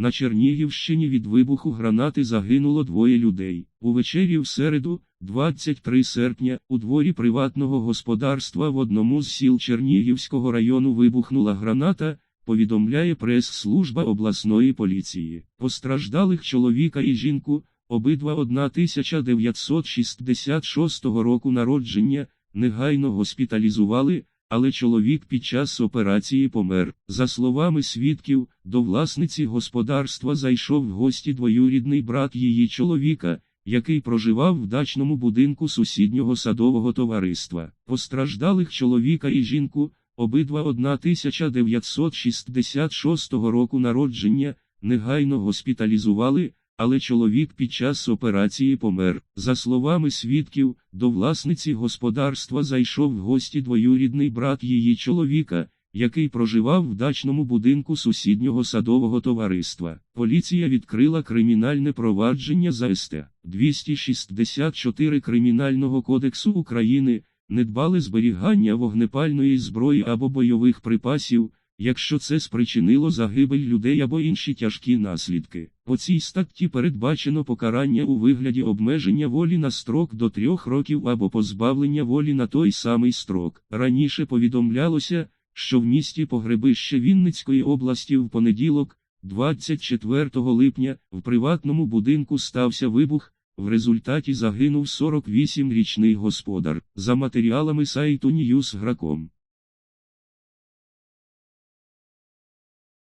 На Чернігівщині від вибуху гранати загинуло двоє людей. Увечері в середу, 23 серпня, у дворі приватного господарства в одному з сіл Чернігівського району вибухнула граната, повідомляє прес-служба обласної поліції. Постраждалих чоловіка і жінку, обидва 1966 року народження, негайно госпіталізували, але чоловік під час операції помер. За словами свідків, до власниці господарства зайшов в гості двоюрідний брат її чоловіка, який проживав в дачному будинку сусіднього садового товариства. Постраждалих чоловіка і жінку, обидва 1966 року народження, негайно госпіталізували, але чоловік під час операції помер. За словами свідків, до власниці господарства зайшов в гості двоюрідний брат її чоловіка, який проживав в дачному будинку сусіднього садового товариства. Поліція відкрила кримінальне провадження за СТ 264 Кримінального кодексу України, недбале зберігання вогнепальної зброї або бойових припасів, якщо це спричинило загибель людей або інші тяжкі наслідки. По цій статті передбачено покарання у вигляді обмеження волі на строк до трьох років або позбавлення волі на той самий строк. Раніше повідомлялося, що в місті Погребище Вінницької області в понеділок, 24 липня, в приватному будинку стався вибух, в результаті загинув 48-річний господар. За матеріалами сайту Newsgrakом.